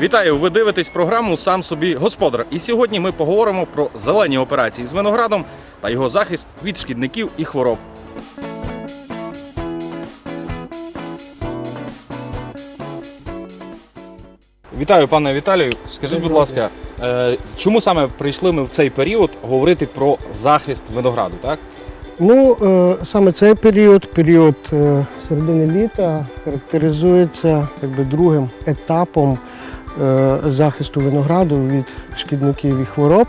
Вітаю! Ви дивитесь програму Сам собі господар. І сьогодні ми поговоримо про зелені операції з виноградом та його захист від шкідників і хвороб. Вітаю, пане Віталію. Скажіть, будь ласка, е, чому саме прийшли ми в цей період говорити про захист винограду? Так? Ну, е, саме цей період, період е, середини літа, характеризується якби, другим етапом захисту винограду від шкідників і хвороб,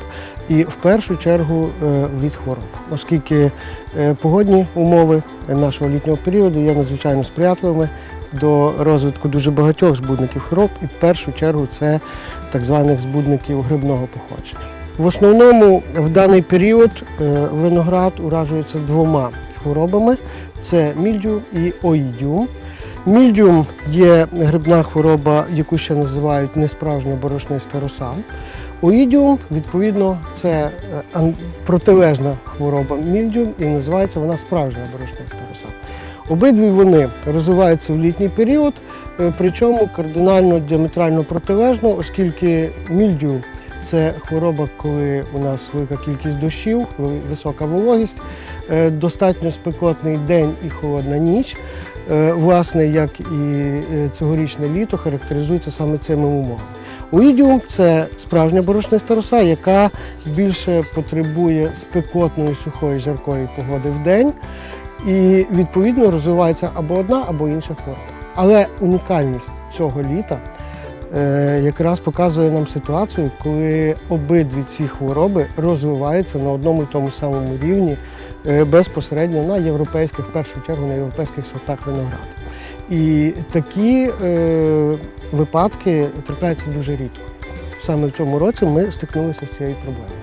і в першу чергу е, від хвороб, оскільки е, погодні умови нашого літнього періоду є надзвичайно сприятливими до розвитку дуже багатьох збудників хвороб, і в першу чергу це так званих збудників грибного походження. В основному в даний період е, виноград уражується двома хворобами: це мільдю і оїдіум. Мільдіум є грибна хвороба, яку ще називають несправжня борошниста роса. Оїдіум, відповідно, це е, протилежна хвороба мільдіум і називається вона справжня борошниста роса. Обидві вони розвиваються в літній період, е, причому кардинально діаметрально протилежно, оскільки мільдю це хвороба, коли у нас велика кількість дощів, висока вологість, е, достатньо спекотний день і холодна ніч. Е, Власне, як і е, цьогорічне літо характеризується саме цими умовами. Уїдіум це справжня борошниста роса, яка більше потребує спекотної, сухої, жаркої погоди в день. І відповідно розвивається або одна, або інша хвороба. Але унікальність цього літа е, якраз показує нам ситуацію, коли обидві ці хвороби розвиваються на одному і тому самому рівні безпосередньо на європейських, в першу чергу на європейських сортах винограду. І такі е, випадки трапляються дуже рідко. Саме в цьому році ми стикнулися з цією проблемою.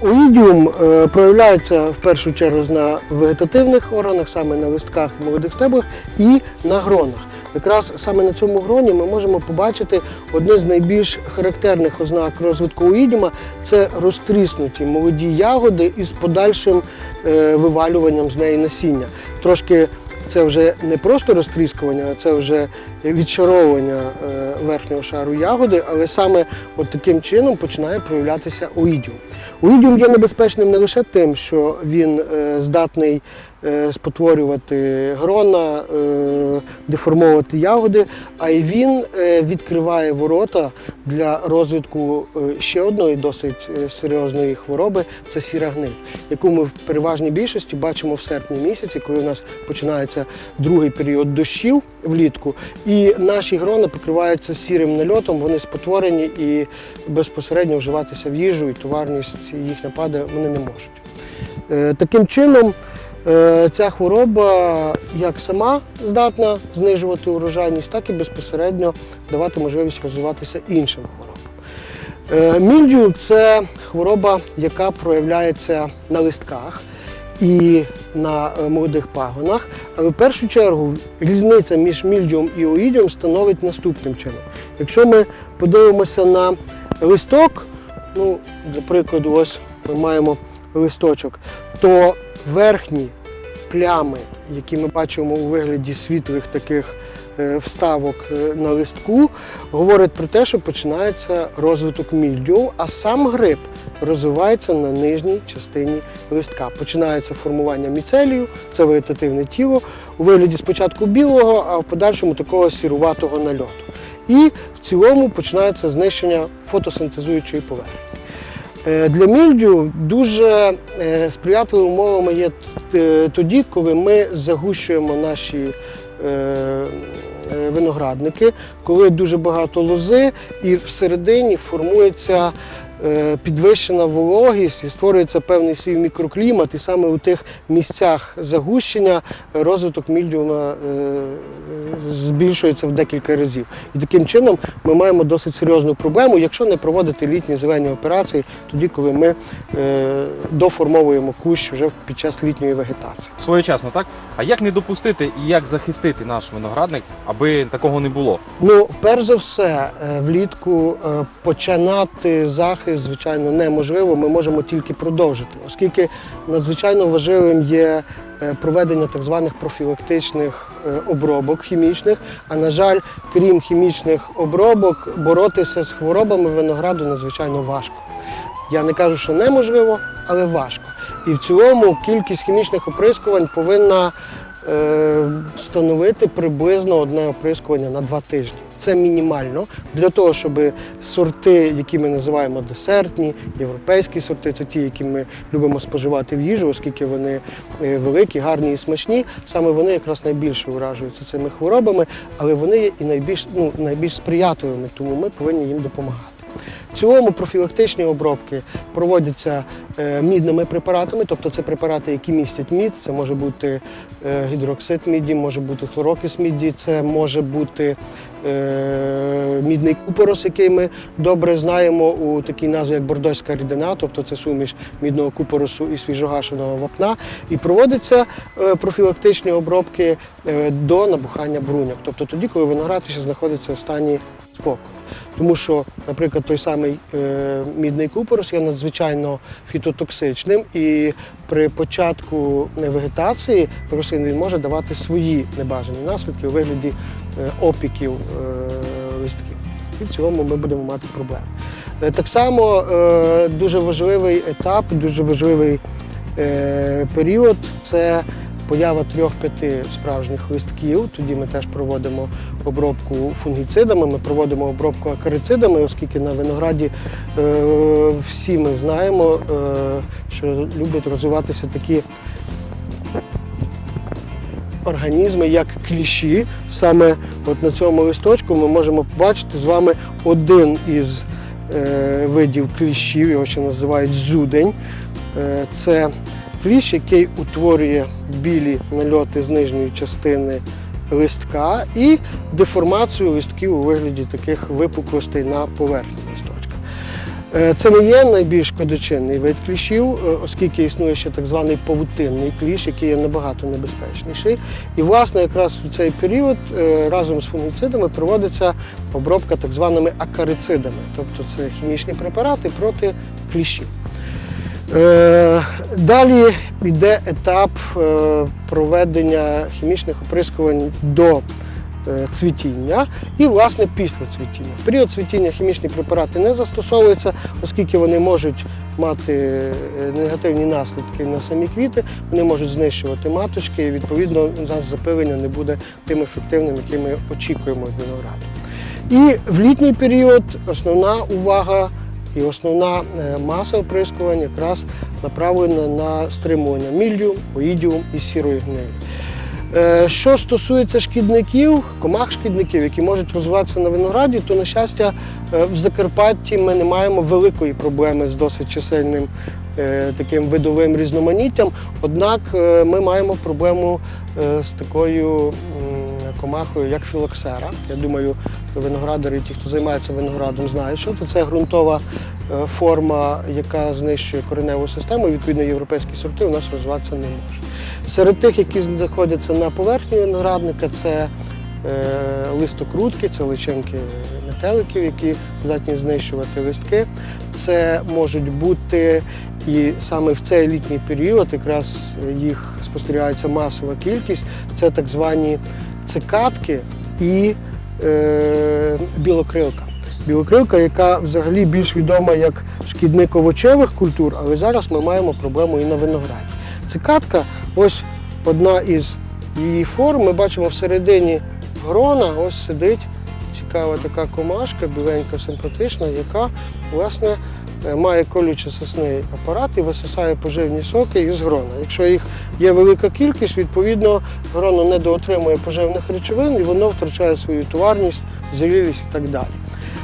Оїдіум е, проявляється в першу чергу на вегетативних органах, саме на листках і молодих стеблах і на гронах. Якраз саме на цьому гроні ми можемо побачити одне з найбільш характерних ознак розвитку оїдіма – це розтріснуті молоді ягоди із подальшим е, вивалюванням з неї насіння. Трошки це вже не просто розтріскування, а це вже відшаровування е, верхнього шару ягоди, але саме от таким чином починає проявлятися оїдіум. Оїдіум є небезпечним не лише тим, що він е, здатний е, спотворювати грона, е, деформовувати ягоди, а й він відкриває ворота для розвитку ще одної досить серйозної хвороби це сіра гниль, яку ми в переважній більшості бачимо в серпні місяці, коли у нас починається другий період дощів влітку, і наші грони покриваються сірим нальотом, вони спотворені і безпосередньо вживатися в їжу, і товарність їх нападе вони не можуть. Е, Таким чином, е, ця хвороба як сама здатна знижувати урожайність, так і безпосередньо давати можливість розвиватися іншим хворобам. Е, Мільдю це хвороба, яка проявляється на листках і на молодих пагонах. Але в першу чергу різниця між мільдіум і оїдіум становить наступним чином. Якщо ми подивимося на листок, ну, для прикладу, ось ми маємо листочок, то верхні плями, які ми бачимо у вигляді світлих таких е, вставок е, на листку, говорять про те, що починається розвиток мільдю, а сам гриб розвивається на нижній частині листка. Починається формування міцелію, це вегетативне тіло, у вигляді спочатку білого, а в подальшому такого сіруватого нальоту. І в цілому починається знищення фотосинтезуючої поверхні. Е, Для мільдю дуже е, сприятливими умовами є тоді, коли ми загущуємо наші е, е, виноградники, коли дуже багато лози і всередині формується е, підвищена вологість і створюється певний свій мікроклімат, і саме у тих місцях загущення е, розвиток мільдіума е, збільшується в декілька разів. І таким чином ми маємо досить серйозну проблему, якщо не проводити літні зелені операції, тоді, коли ми е, доформовуємо кущ вже під час літньої вегетації. Своєчасно, так? А як не допустити і як захистити наш виноградник, аби такого не було? Ну, перш за все, е, влітку е, починати захист, звичайно, неможливо. Ми можемо тільки продовжити, оскільки надзвичайно важливим є е, проведення так званих профілактичних е, обробок хімічних. А на жаль, крім хімічних обробок, боротися з хворобами винограду надзвичайно важко. Я не кажу, що неможливо, але важко. І в цілому кількість хімічних оприскувань повинна е, становити приблизно одне оприскування на два тижні. Це мінімально для того, щоб сорти, які ми називаємо десертні, європейські сорти, це ті, які ми любимо споживати в їжу, оскільки вони е, великі, гарні і смачні. Саме вони якраз найбільше уражуються цими хворобами, але вони є і найбільш, ну, найбільш сприятливими, тому ми повинні їм допомагати. В цілому профілактичні обробки проводяться е, мідними препаратами, тобто це препарати, які містять мід. Це може бути е, гідроксид міді, може бути хлорокис міді, це може бути мідний купорос, який ми добре знаємо у такій назві, як бордоська рідина, тобто це суміш мідного купоросу і свіжогашеного вапна. І проводяться е, профілактичні обробки е, до набухання бруньок, тобто тоді, коли виноград ще знаходиться в стані спокою. Тому що, наприклад, той самий е, мідний купорос є надзвичайно фітотоксичним, і при початку вегетації рослин він може давати свої небажані наслідки у вигляді е, опіків е, листків. І в цілому ми будемо мати проблеми. Е, Так само е, дуже важливий етап, дуже важливий е, період це поява трьох-п'яти справжніх листків. Тоді ми теж проводимо обробку фунгіцидами, ми проводимо обробку акарицидами, оскільки на винограді е, всі ми знаємо, е, що люблять розвиватися такі організми, як кліщі. Саме от на цьому листочку ми можемо побачити з вами один із е, видів кліщів, його ще називають зудень. Е, це кліщ, який утворює білі нальоти з нижньої частини листка і деформацію листків у вигляді таких випуклостей на поверхні Це не є найбільш шкодочинний вид кліщів, е, оскільки існує ще так званий павутинний кліщ, який є набагато небезпечніший. І, власне, якраз у цей період е, разом з фунгіцидами проводиться обробка так званими акарицидами, тобто це хімічні препарати проти кліщів. Е, Далі йде етап е, проведення хімічних оприскувань до е, цвітіння і, власне, після цвітіння. В період цвітіння хімічні препарати не застосовуються, оскільки вони можуть мати е, негативні наслідки на самі квіти, вони можуть знищувати маточки, і відповідно у нас запилення не буде тим ефективним, який ми очікуємо від винограду. І в літній період основна увага і основна е, маса оприскувань якраз направлена на стримування міллю, оїдіум і сірої гнилі. Е, Що стосується шкідників, комах шкідників, які можуть розвиватися на винограді, то, на щастя, е, в Закарпатті ми не маємо великої проблеми з досить чисельним е, таким видовим різноманіттям. Однак ми маємо проблему з такою комахою, як філоксера. Я думаю, виноградари, ті, хто займається виноградом, знають, що це. Ґрунтова форма, яка знищує кореневу систему. Відповідно, європейські сорти у нас розвиватися не можуть. Серед тих, які знаходяться на поверхні виноградника, це е, листокрутки, це личинки метеликів, які здатні знищувати листки. Це можуть бути і саме в цей літній період якраз їх спостерігається масова кількість. Це так звані цикадки і е, білокрилка. Білокрилка, яка взагалі більш відома як шкідник овочевих культур, але зараз ми маємо проблему і на винограді. Цикадка, ось одна із її форм. Ми бачимо всередині грона, ось сидить цікава така комашка, біленька, симпатична, яка власне е, має колючо-сосний апарат і висисає поживні соки із грона. Якщо їх є велика кількість, відповідно гроно недоотримує поживних речовин і воно втрачає свою товарність, зелілість і так далі.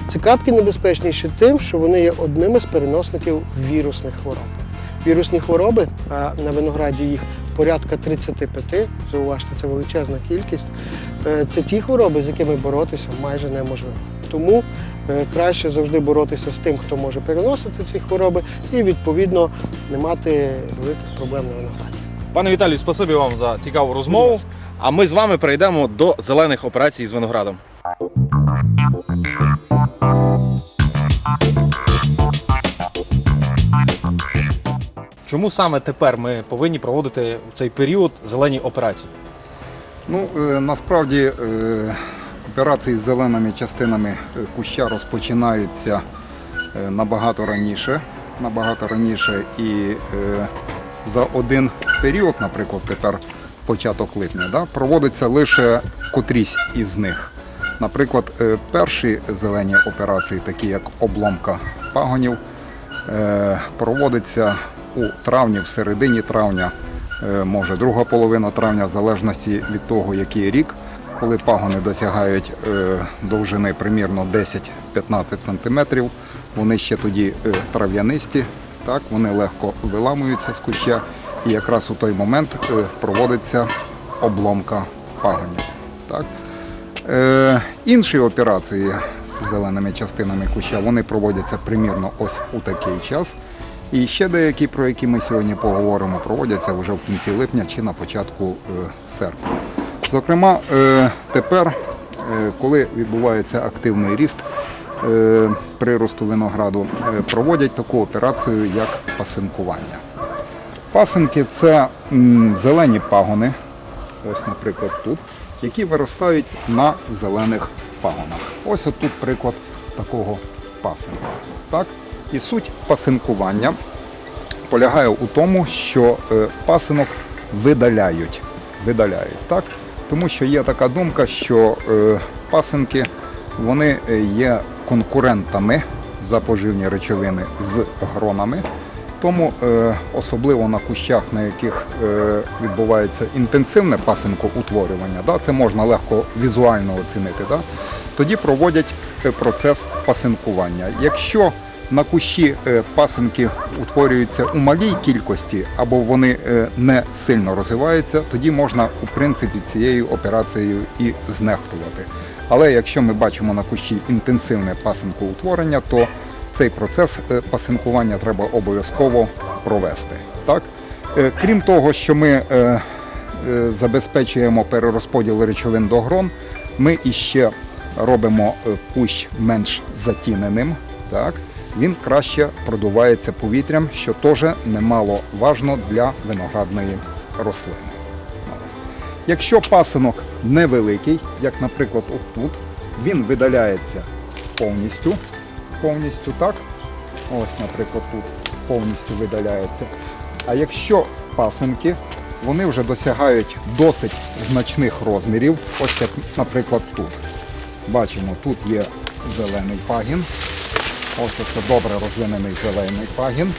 Цикадки небезпечніші тим, що вони є одним із переносників вірусних хвороб. Вірусні хвороби, а на винограді їх порядка 35, зауважте, це величезна кількість. Е, Це ті хвороби, з якими боротися майже неможливо. Тому е, краще завжди боротися з тим, хто може переносити ці хвороби, і відповідно не мати великих проблем на винограді. Пане Віталію, спасибі вам за цікаву розмову. А ми з вами перейдемо до зелених операцій з виноградом. Чому саме тепер ми повинні проводити в цей період зелені операції? Ну, е, насправді е, операції з зеленими частинами е, куща розпочинаються набагато раніше. Набагато раніше і за один період, наприклад, тепер початок липня, да, проводиться лише котрісь із них. Наприклад, перші зелені операції, такі як обломка пагонів, проводиться у травні, в середині травня, е, може друга половина травня, в залежності від того, який рік, коли пагони досягають е, довжини примірно 10-15 см, вони ще тоді е, трав'янисті, так, вони легко виламуються з куща, і якраз у той момент проводиться обломка пагонів. Так. Е, інші операції з зеленими частинами куща вони проводяться примірно ось у такий час. І ще деякі, про які ми сьогодні поговоримо, проводяться вже в кінці липня чи на початку е, серпня. Зокрема, е, тепер, е, коли відбувається активний ріст приросту винограду, проводять таку операцію, як пасинкування. Пасинки це зелені пагони, ось, наприклад, тут, які виростають на зелених пагонах. Ось отут приклад такого пасинка. Так? І суть пасинкування полягає у тому, що е, пасинок видаляють. видаляють так? Тому що є така думка, що е, пасинки вони е, є конкурентами за поживні речовини з гронами. Тому особливо на кущах, на яких відбувається інтенсивне пасинкоутворювання, да, це можна легко візуально оцінити. Да, тоді проводять процес пасинкування. Якщо на кущі е, пасинки утворюються у малій кількості або вони е, не сильно розвиваються, тоді можна у принципі цією операцією і знехтувати. Але якщо ми бачимо на кущі інтенсивне пасинкоутворення, то цей процес е, пасинкування треба обов'язково провести. Так? Крім того, що ми забезпечуємо перерозподіл речовин до грон, ми іще робимо кущ менш затіненим. Так? Він краще продувається повітрям, що теж немало важно для виноградної рослини. Якщо пасинок невеликий, як, наприклад, отут, він видаляється повністю. Повністю так. Ось, наприклад, тут повністю видаляється. А якщо пасинки, вони вже досягають досить значних розмірів, ось як, наприклад, тут. Бачимо, тут є зелений пагін. Ось це добре розвинений зелений пагін.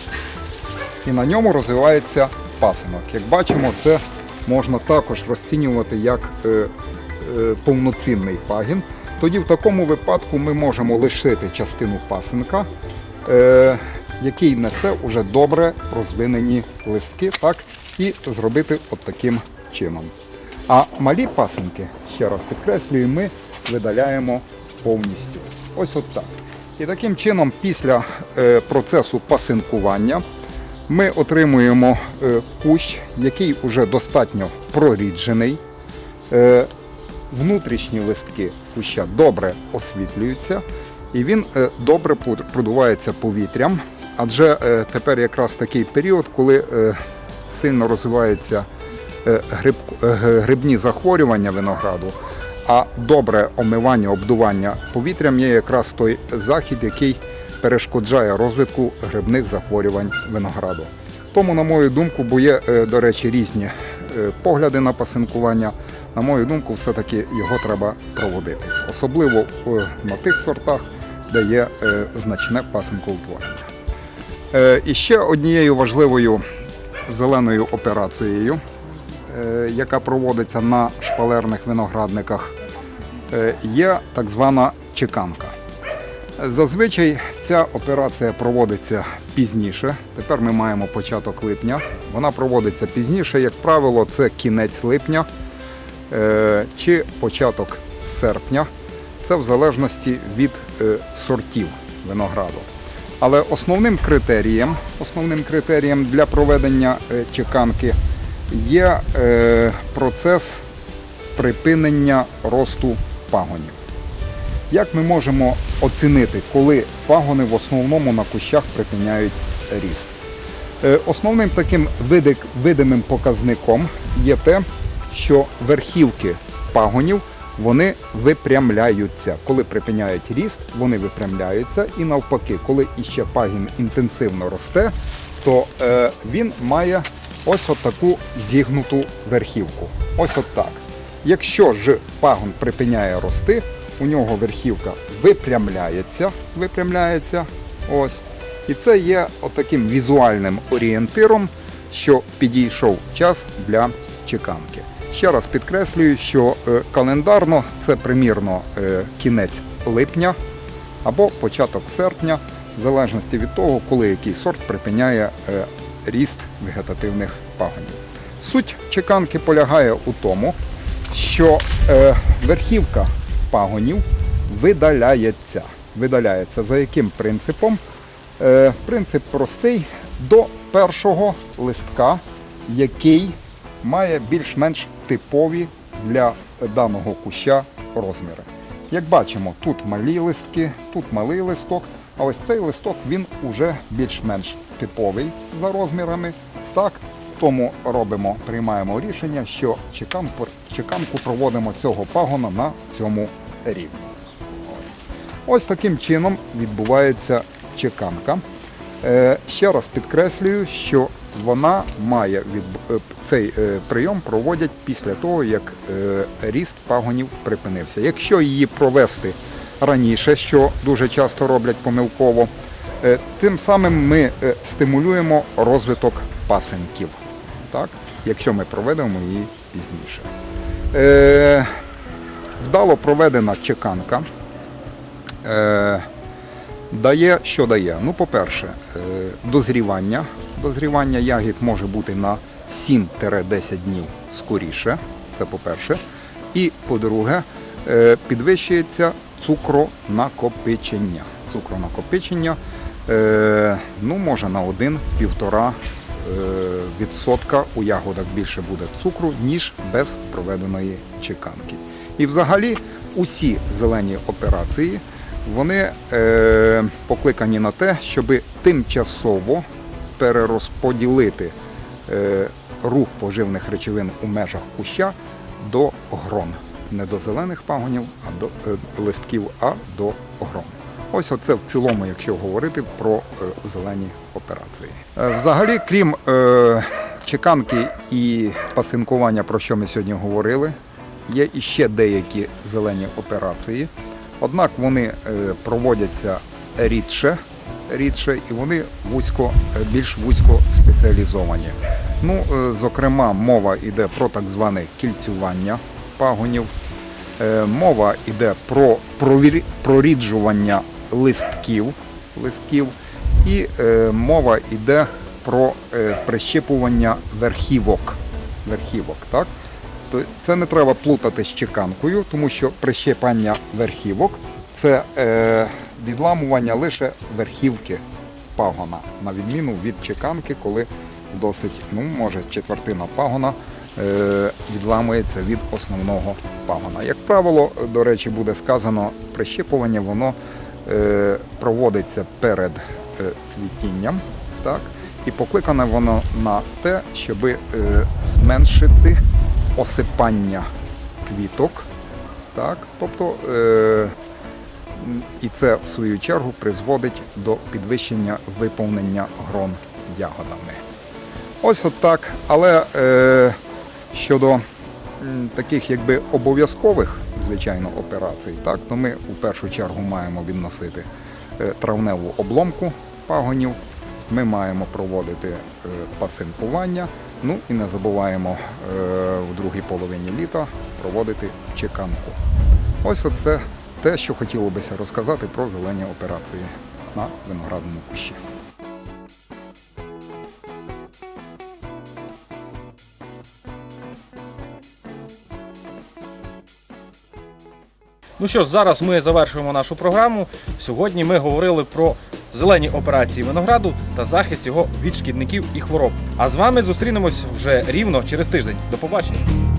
І на ньому розвивається пасинок. Як бачимо, це можна також розцінювати як е, е, повноцінний пагін. Тоді в такому випадку ми можемо лишити частину пасинка, е, який несе уже добре розвинені листки, так, і зробити от таким чином. А малі пасинки, ще раз підкреслюю, ми видаляємо повністю. Ось от так. І таким чином, після е, процесу пасинкування, ми отримуємо е, кущ, який вже достатньо проріджений. Е, внутрішні листки куща добре освітлюються і він добре продувається повітрям. Адже тепер якраз такий період, коли сильно розвиваються гриб, грибні захворювання винограду, а добре омивання, обдування повітрям є якраз той захід, який перешкоджає розвитку грибних захворювань винограду. Тому, на мою думку, бо є, е, до речі, різні е, погляди на пасинкування. На мою думку, все-таки його треба проводити, особливо е, на тих сортах, де є значне пасинкоутворення. І ще однією важливою зеленою операцією, яка проводиться на шпалерних виноградниках, є так звана чеканка. Зазвичай ця операція проводиться пізніше. Тепер ми маємо початок липня. Вона проводиться пізніше, як правило, це кінець липня е, чи початок серпня. Це в залежності від е, сортів винограду. Але основним критерієм, основним критерієм для проведення е, чеканки є е, процес припинення росту пагонів. Як ми можемо оцінити, коли пагони в основному на кущах припиняють ріст? Е, Основним таким видимим показником є те, що верхівки пагонів вони випрямляються. Коли припиняють ріст, вони випрямляються. І навпаки, коли іще пагін інтенсивно росте, то е, він має ось от таку зігнуту верхівку. Ось от так. Якщо ж пагон припиняє рости, у нього верхівка випрямляється, випрямляється, ось. І це є отаким візуальним орієнтиром, що підійшов час для чеканки. Ще раз підкреслюю, що е, календарно це примірно е, кінець липня або початок серпня, в залежності від того, коли який сорт припиняє е, ріст вегетативних пагонів. Суть чеканки полягає у тому, що е, верхівка пагонів видаляється. Видаляється за яким принципом? Е, принцип простий до першого листка, який має більш-менш типові для даного куща розміри. Як бачимо, тут малі листки, тут малий листок, а ось цей листок він уже більш-менш типовий за розмірами. Так, тому робимо, приймаємо рішення, що чеканку, чеканку проводимо цього пагона на цьому рівні. Ось таким чином відбувається чеканка. Е, Ще раз підкреслюю, що вона має е, цей е, прийом проводять після того, як ріст пагонів припинився. Якщо її провести раніше, що дуже часто роблять помилково, тим самим ми стимулюємо розвиток пасенків. Так? Якщо ми проведемо її пізніше. Е, Вдало проведена чеканка е, дає, що дає? Ну, по-перше, е, дозрівання. Дозрівання ягід може бути на 7-10 днів скоріше. Це по-перше. І по-друге, е, підвищується цукронакопичення. Цукронакопичення е, ну, може на 1-1,5 е, відсотка у ягодах більше буде цукру, ніж без проведеної чеканки. І взагалі усі зелені операції вони е, покликані на те, щоб тимчасово перерозподілити е, рух поживних речовин у межах куща до грон. Не до зелених пагонів, а до е, листків, а до грон. Ось оце в цілому, якщо говорити про е, зелені операції. Е, взагалі, крім е, чеканки і пасинкування, про що ми сьогодні говорили, є іще деякі зелені операції. Однак вони проводяться рідше, рідше і вони вузько, більш вузько спеціалізовані. Ну, зокрема, мова йде про так зване кільцювання пагонів. Мова йде про проріджування листків, листків і е, мова йде про е, прищепування верхівок. верхівок так? Це не треба плутати з чеканкою, тому що прищепання верхівок це е, відламування лише верхівки пагона, на відміну від чеканки, коли досить, ну може, четвертина пагона е, відламується від основного пагона. Як правило, до речі, буде сказано, прищепування воно проводиться перед е, цвітінням, так? і покликане воно на те, щоб е, зменшити осипання квіток. Так? Тобто, е, і це в свою чергу призводить до підвищення виповнення грон ягодами. Ось от. Але е, щодо таких якби обов'язкових, звичайно, операцій, так, то ми у першу чергу маємо відносити е, травневу обломку пагонів, ми маємо проводити е, пасинкування, ну і не забуваємо е, в другій половині літа проводити чеканку. Ось оце те, що хотіло бися розказати про зелені операції на виноградному кущі. Ну що ж, зараз ми завершуємо нашу програму. Сьогодні ми говорили про зелені операції винограду та захист його від шкідників і хвороб. А з вами зустрінемось вже рівно через тиждень. До побачення.